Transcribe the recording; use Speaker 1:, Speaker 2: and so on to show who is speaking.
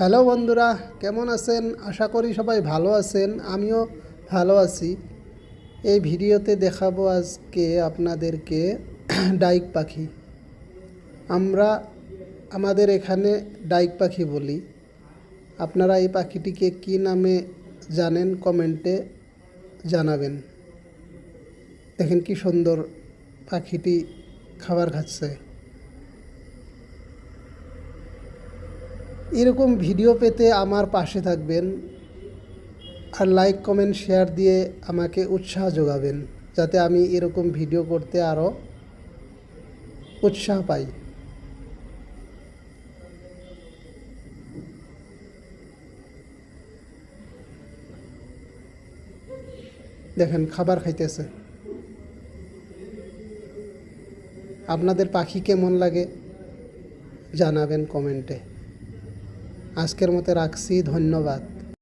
Speaker 1: Hello বন্ধুরা, কেমন আছেন? আশা করি সবাই ভালো আছেন, আমিও ভালো আছি। এই ভিডিওতে দেখাবো আজকে আপনাদেরকে ডাইক পাখি। আমরা, আমাদের এখানে ডাইক পাখি বলি। আপনারা এই পাখিটিকে কী নামে জানেন কমেন্টে জানাবেন। দেখেন কি সুন্দর পাখিটি খাবার খাচ্ছে। এরকম ভিডিও পেতে আমার পাশে থাকবেন আর লাইক, কমেন্ট, শেয়ার দিয়ে আমাকে উৎসাহ যোগাবেন, যাতে আমি এরকম ভিডিও করতে আরও উৎসাহ পাই। দেখেন, খাবার খাইতেছে। আপনাদের পাখি কেমন লাগে জানাবেন কমেন্টে। আজকের মতো রাখছি ধন্যবাদ।